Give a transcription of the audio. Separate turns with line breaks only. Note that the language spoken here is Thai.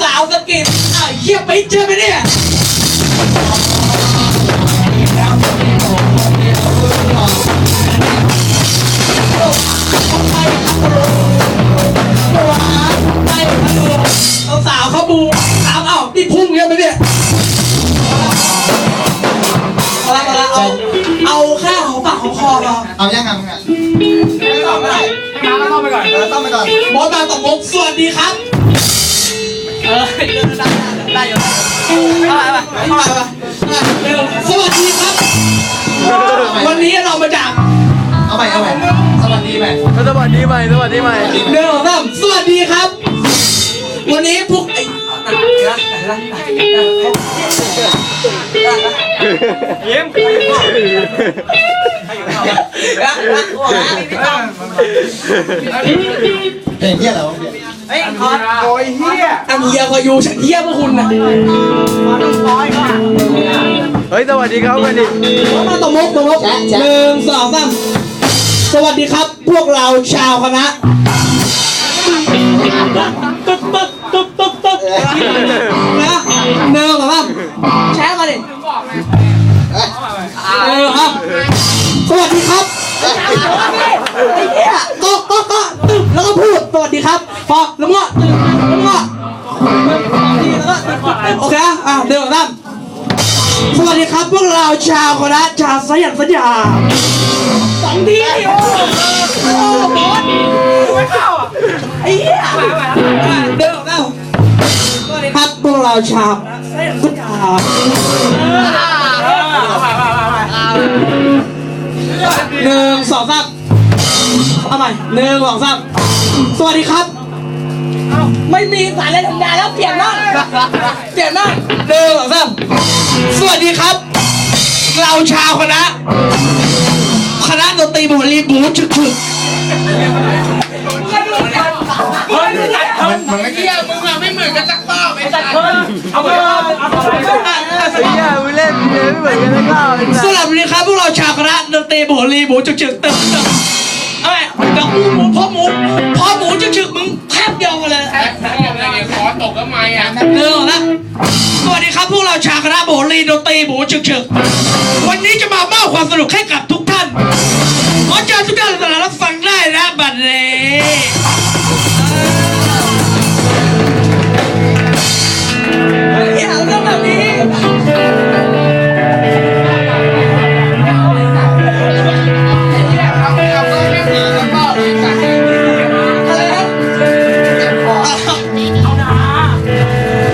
สะกิดอ้าวเยี่ยไปเจอไหมเนี่ยเอาสาวเขาบูสาวเอ้านี่พุ่งเงี้ยไหมเนี่ยเอาละเอาละเอาเอาข้าวของปากของคอพอ
เอายังไงมึงอะ
ไม่ตอบไม่ได้
ให้น้ำก็ต้องไปก่อนเออต้องไปก่อน
บอสมาตบมุกสวัสดีครับ ไปเข้าไปเข้าไปสวัสดีครับ วันนี้เรามาจาก
เอาใหม่เอาใหม่สวัสดีใหม่
สวัสดีใหม่สวัสดีใหม่
เดิมสามสวัสดีครับ วันนี้พวกไอ้
ยิ้ม
เพลงเที่ยอะไรวะเนี่ย
เฮ้ยคอสโอ้ยเฮียอันเฮียพออยู่ฉันเฮียพวกคุณนะ
เฮ้ย สวัสดีครับกันดิ
มาตบมุกตบมุกหนึ่งสองสามสวัสดีครับ พวกเราชาวคณะตึ๊บตึ๊บตึ๊บตึ๊บตึ๊บนะหนึ่งสองสามแชร์มาดิเออครับสวัสดีครับไอ้เหี้ยก็ก็ก็ตึ๊บแล้วก็พู ดสวัสดีครับพอแล้วก็ตึ๊บแล้วก็แล้วก็ตึ๊บตึ๊บโอเคอะเดินสามสวัสดีครับพวกเราชาวคณะชาวสยันสัญญาสองทีโอ้โอ้บอสไม่เข้าอะไอ้เหี้ยเดินสามสวัสดีครับพวกเราชาวสยันสัญญาหนึ่งสองสามเอาใหม่หนึ่งสองสามสวัสดีครับ ไม่มีสายอะไรทำงาแล้วเปลี่ยนบ้างเปลี่ยนบ้างหนึ่งสองสามสวัสดีครับ เราชาวคณะ คณะดนตรีบุรีบูชึกชึก
มันมันไม่เกี่ยว
ไอ้เหี้ยมึงเล่นเยอะไม่เหมือนกันนะข้อ
ส
สัส
วัสดีครับพวกเราชาวคณะดนตรีบุรีบูชึกชึกตึ๊บตึ๊บเอาใหม่เดี๋ยวหมูพ่อหมูพ่อ ชาคณะโบลีดนตรีบูชึกชึกวันนี้จะมามอบความสนุกให้กับทุก